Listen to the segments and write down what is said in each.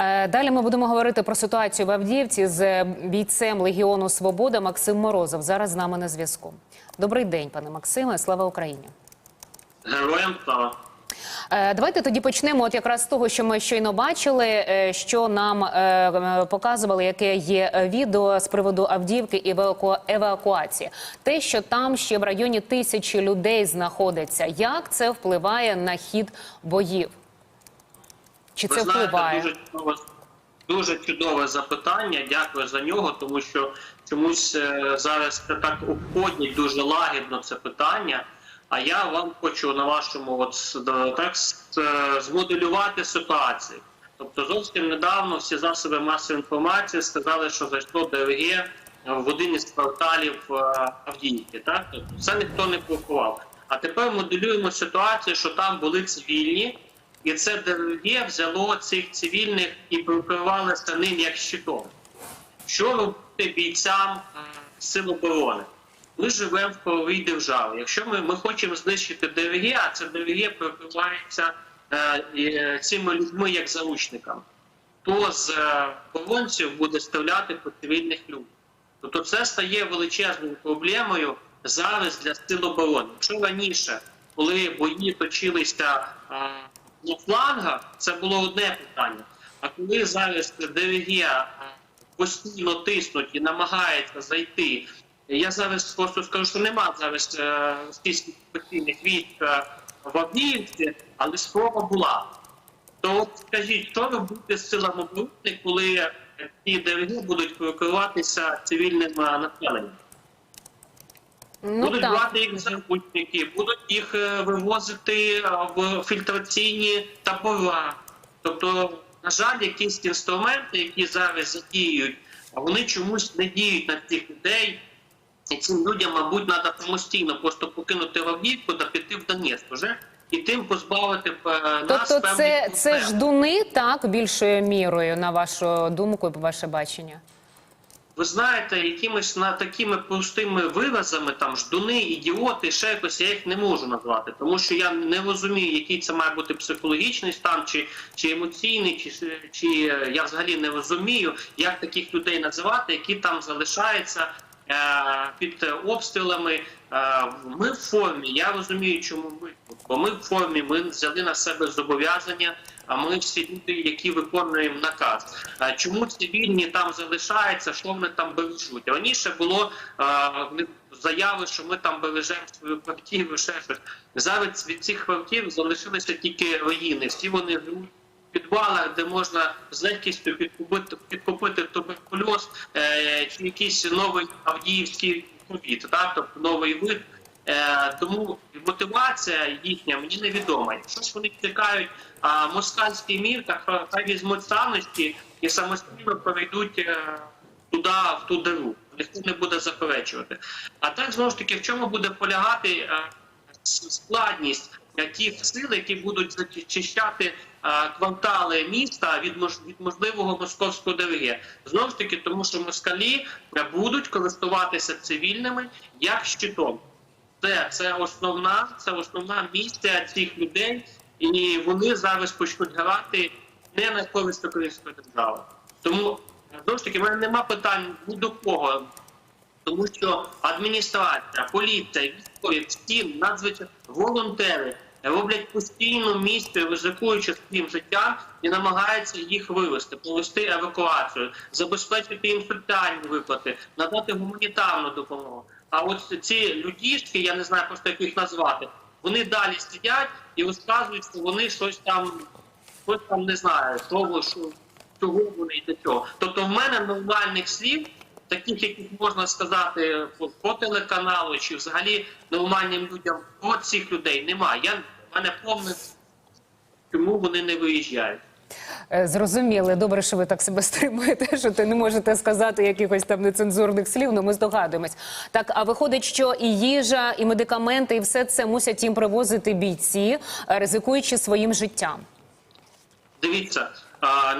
Е, Далі ми будемо говорити про ситуацію в Авдіївці з бійцем Легіону Свобода Максим Морозов. Зараз з нами на зв'язку. Добрий день, пане Максиме. Слава Україні. Героям слава. Е, Давайте тоді почнемо. От якраз з того, що ми щойно бачили, е, що нам показували, яке є відео з приводу Авдіївки і еваку- евакуації. Те, що там ще в районі тисячі людей знаходиться. Як це впливає на хід боїв? Чи Ви це знаєте, впливає? дуже чудове, дуже чудове запитання. Дякую за нього, тому що чомусь е, зараз це так обходять дуже лагідно це питання. А я вам хочу на вашому от так е, змоделювати ситуацію. Тобто зовсім недавно всі засоби масової інформації сказали, що зайшло ДВГ в один із кварталів е, Авдіївки. Так тобто це ніхто не проховав. А тепер моделюємо ситуацію, що там були цивільні, і це ДВГ взяло цих цивільних і прикривалося ним як щитом. Що робити бійцям е, сил оборони? Ми живемо в правовій державі. Якщо ми, ми хочемо знищити ДВГ, а це ДВГ прикривається е, е, цими людьми як заручниками, то з е, оборонців буде стріляти по цивільних людях. Тобто це стає величезною проблемою зараз для сил оборони. Якщо раніше, коли бої точилися е, на флангах, це було одне питання. А коли зараз е, постійно тиснуть і намагаються зайти, я зараз просто скажу, що нема зараз е, російських постійних військ е, в Авдіївці, але спроба була. То от скажіть, що робити з силами оборони, коли ці ДВГ будуть прикриватися цивільним е, населенням? Ну будуть так. брати їх заручники, будуть їх е, вивозити е, в фільтраційні табора. Тобто, на жаль, якісь інструменти, які зараз задіють, вони чомусь не діють на цих людей. І цим людям, мабуть, треба самостійно просто покинути Авдіївку та піти в Донецьк вже і тим позбавити е, нас Тобто, певних це, це ждуни так більшою мірою, на вашу думку і ваше бачення. Ви знаєте, якимись на такими простими виразами, там ждуни, ідіоти, ще якось я їх не можу назвати, тому що я не розумію, який це має бути психологічний стан, чи, чи емоційний, чи, чи я взагалі не розумію, як таких людей називати, які там залишаються е, під обстрілами. Е, ми в формі. Я розумію, чому ми. Бо ми в формі, ми взяли на себе зобов'язання. А ми всі люди, які виконуємо наказ. А чому цивільні там залишаються, що вони там бережуть? Раніше було а, заяви, що ми там бережемо свою квартиру, ще щось. Зараз від цих квартир залишилися тільки руїни. Всі вони живуть в підвалах, де можна з легкістю підкупити, підкупити туберкульоз е, чи якийсь новий авдіївський ковід, тобто новий вид. Е, тому мотивація їхня мені невідома. Ж вони чекають а, москальський мір, так хай- візьмуть саночки і самостійно перейдуть е, туди, в ту диру. Ніхто не буде заперечувати. А так знову ж таки, в чому буде полягати е, с- складність е, тих сил, які будуть зачищати е, квартали міста від мож- від можливого московського ДВГ. Знову ж таки, тому що москалі е, будуть користуватися цивільними як щитом. Це, це основна, це основна місця цих людей, і вони зараз почнуть грати не на користь української держави. Тому знову ж таки, в мене нема питань ні до кого, тому що адміністрація, поліція, військові, всі надзвичайно волонтери роблять постійну місію, ризикуючи своїм життям і намагаються їх вивести, провести евакуацію, забезпечити їм соціальні виплати, надати гуманітарну допомогу. А от ці людішки, я не знаю просто як їх назвати, вони далі сидять і розказують, що вони щось там, щось там не знаю, що, що чого вони і для чого. Тобто в мене нормальних слів, таких, яких можна сказати по телеканалу чи взагалі нормальним людям про цих людей немає. Я в мене повне, чому вони не виїжджають. Е, Зрозуміли, добре, що ви так себе стримуєте, що ти не можете сказати якихось там нецензурних слів, але ми здогадуємось. Так, а виходить, що і їжа, і медикаменти, і все це мусять їм привозити бійці, е, ризикуючи своїм життям. Дивіться,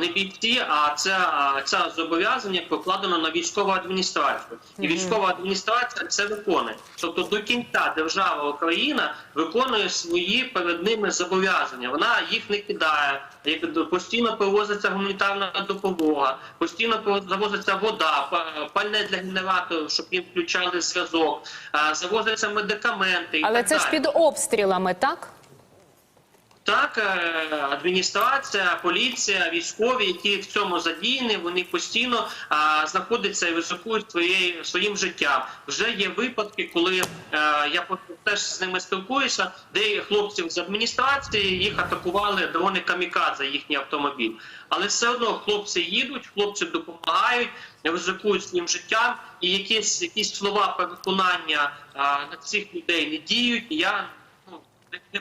не бійці, а це це зобов'язання покладено на військову адміністрацію. І військова адміністрація це виконує. Тобто до кінця держава Україна виконує свої перед ними зобов'язання. Вона їх не кидає. Постійно привозиться гуманітарна допомога, постійно завозиться вода, па- пальне для генераторів, щоб їм включали зв'язок, а, завозяться медикаменти. І Але так це ж під обстрілами, так? Так, е, адміністрація, поліція, військові, які в цьому задіяні, вони постійно а, знаходяться і ризикують своєю своїм життям. Вже є випадки, коли е, я теж з ними спілкуюся, де хлопців з адміністрації їх атакували дрони камікадзе, їхній автомобіль. Але все одно хлопці їдуть, хлопці допомагають, ризикують своїм життям, і якісь якісь слова переконання а, на цих людей не діють. Я ну, не- не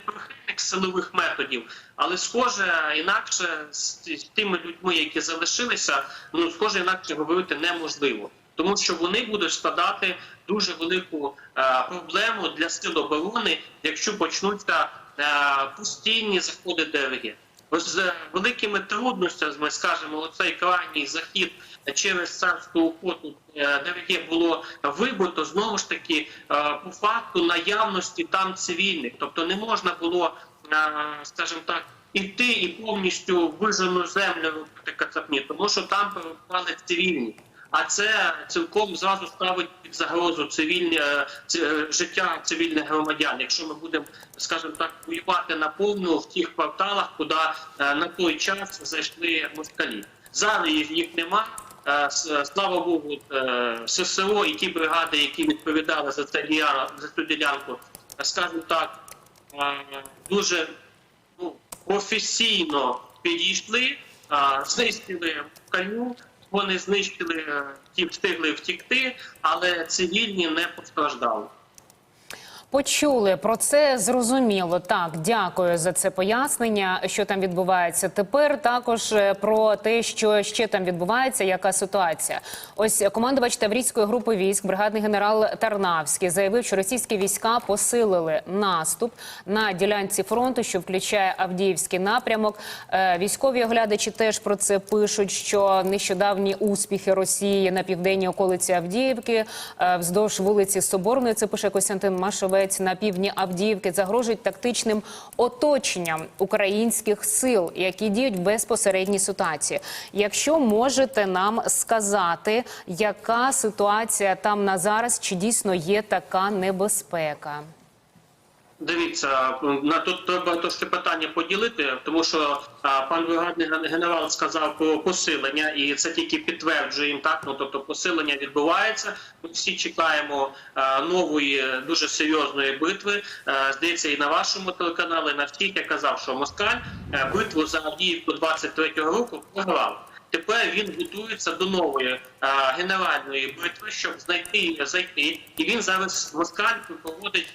силових методів, але схоже інакше з тими людьми, які залишилися, ну схоже інакше говорити неможливо, тому що вони будуть складати дуже велику е, проблему для сил оборони, якщо почнуться е, постійні заходи ДРГ. З великими трудностями, ми скажемо, оцей крайній захід через царську охоту, е, ДРГ було вибито знову ж таки е, по факту наявності там цивільних. Тобто не можна було, скажімо так, іти і повністю вижену землю робити кацапні, тому що там перебували цивільні. А це цілком зразу ставить під загрозу цивільні е, е, життя цивільних громадян. Якщо ми будемо, скажімо так, воювати наповну в тих кварталах, куди е, на той час зайшли москалі. Зараз їх, нема. Слава Богу, ССО і ті бригади, які відповідали за цю ділянку, скажімо так, дуже ну, професійно підійшли, знищили коню, вони знищили, е, ті встигли втікти, але цивільні не постраждали. Почули про це зрозуміло. Так, дякую за це пояснення. Що там відбувається тепер? Також е, про те, що ще там відбувається, яка ситуація. Ось командувач Таврійської групи військ, бригадний генерал Тарнавський, заявив, що російські війська посилили наступ на ділянці фронту, що включає Авдіївський напрямок. Е, Військові оглядачі теж про це пишуть, що нещодавні успіхи Росії на південній околиці Авдіївки е, вздовж вулиці Соборної. Це пише Костянтин Машовець на півдні Авдіївки. Загрожують тактичним оточенням українських сил, які діють в безпосередній ситуації. Якщо можете нам сказати, яка ситуація там на зараз, чи дійсно є така небезпека? Дивіться, на тут треба трошки питання поділити, тому що а, пан бригадний генерал сказав про посилення, і це тільки підтверджує їм так. Ну тобто посилення відбувається. Ми всі чекаємо а, нової дуже серйозної битви. А, здається, і на вашому телеканалі, на всіх я казав, що Москаль е, битву за Авдіївку 23-го року програв. Тепер він готується до нової а, генеральної битви, щоб знайти зайти. І він зараз москаль проводить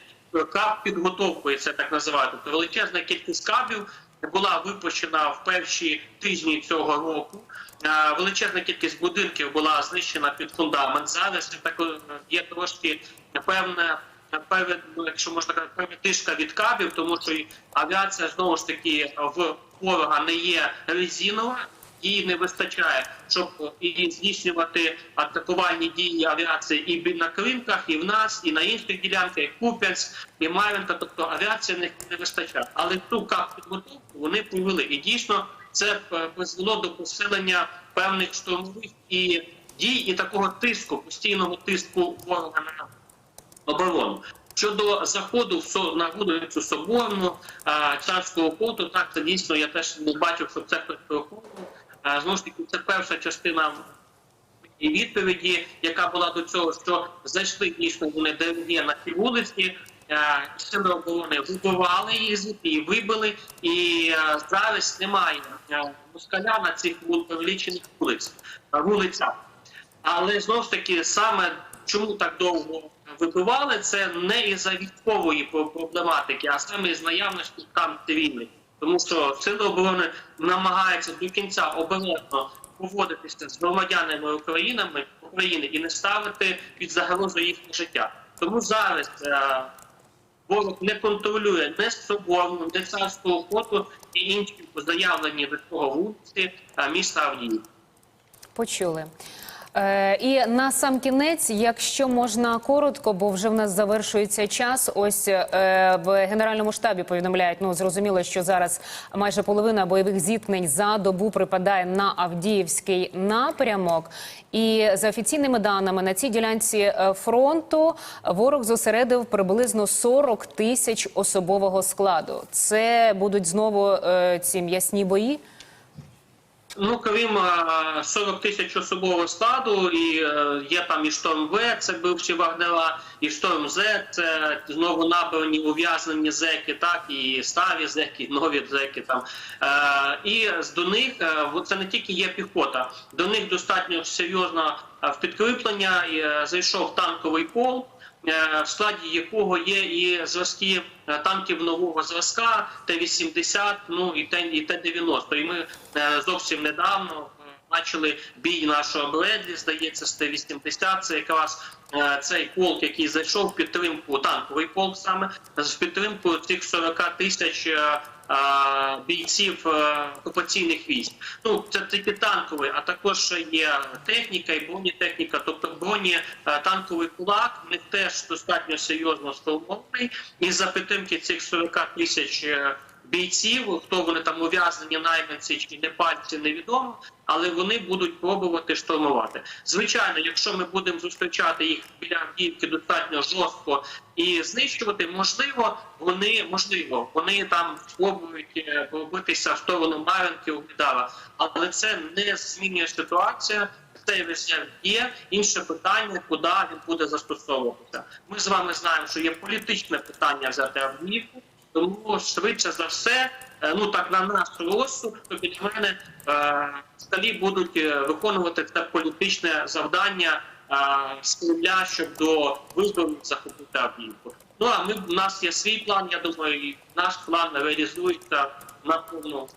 кап підготовкою, це так називають. Тобто величезна кількість кабів була випущена в перші тижні цього року. Е, Величезна кількість будинків була знищена під фундамент. Зараз це так е, є трошки певна. Певне, ну, якщо можна казати, передишка від кабів, тому що авіація знову ж таки в ворога не є резинова, її не вистачає, щоб і здійснювати атакувальні дії авіації і на Кримках, і в нас, і на інших ділянках, і Куп'янськ, і Мар'їнка. Тобто авіації в них не вистачає. Але ту кап підготовку вони провели. І дійсно це е, призвело до посилення певних штурмових і дій, і такого тиску, постійного тиску ворога на оборону. Щодо заходу в на вулицю Соборну, царського порту, так це дійсно я теж не бачив, що це хтось приховував. Знову ж таки, це перша частина відповіді, яка була до цього, що зайшли дійсно вони ДНГ на ці вулиці. Сили оборони вибивали її звідти і вибили, і зараз немає москаля на цих перелічених вулиць, вулицях. Але знову ж таки, саме чому так довго вибивали, це не із-за військової проблематики, а саме із наявності там цивільних. Тому що сили оборони намагаються до кінця обережно поводитися з громадянами України, України і не ставити під загрозу їхнє життя. Тому зараз е, ворог не контролює не Соборну, не царського фото і інші заявлені до цього вулиці міста Авдіївки. Почули. Е, і на сам кінець, якщо можна коротко, бо вже в нас завершується час. Ось е, в генеральному штабі повідомляють. Ну зрозуміло, що зараз майже половина бойових зіткнень за добу припадає на Авдіївський напрямок. І за офіційними даними на цій ділянці е, фронту ворог зосередив приблизно 40 тисяч особового складу. Це будуть знову ці м'ясні бої. Ну, крім е, 40 тисяч особового складу, і е, є там і Шторм В, це бивші Вагнера, і Шторм З, це знову набрані ув'язнені зеки, так, і старі зеки, і нові зеки там. Е, І до них е, це не тільки є піхота, до них достатньо серйозно е, в підкріплення е, зайшов танковий полк. Е, В складі якого є і зразки е, танків нового зразка Т-80, ну і Т- і Т-90. І ми е, зовсім недавно бачили бій нашого Бредлі, здається, з Т-80. Це якраз е, цей полк, який зайшов в підтримку, танковий полк саме, з підтримку цих 40 тисяч е, е, бійців окупаційних військ. Ну, це тільки танковий, а також є техніка і бронетехніка, тобто броні е, танковий кулак, в теж достатньо серйозно сформований. І за підтримки цих 40 тисяч бійців, хто вони там ув'язнені, найманці чи не пальці, невідомо, але вони будуть пробувати штурмувати. Звичайно, якщо ми будемо зустрічати їх біля Авдіївки достатньо жорстко і знищувати, можливо, вони можливо, вони там спробують е, пробитися в сторону Мар'їнки, Угледара, але це не змінює ситуацію. Цей резерв є. Інше питання, куди він буде застосовуватися. Ми з вами знаємо, що є політичне питання взяти Авдіївку, тому швидше за все, е, ну так на наш розсуд, то від мене е, сталі будуть е, виконувати це політичне завдання Кремля щодо виборів захопити Авдіївку. Ну а ми у нас є свій план. Я думаю, і наш план реалізується на повну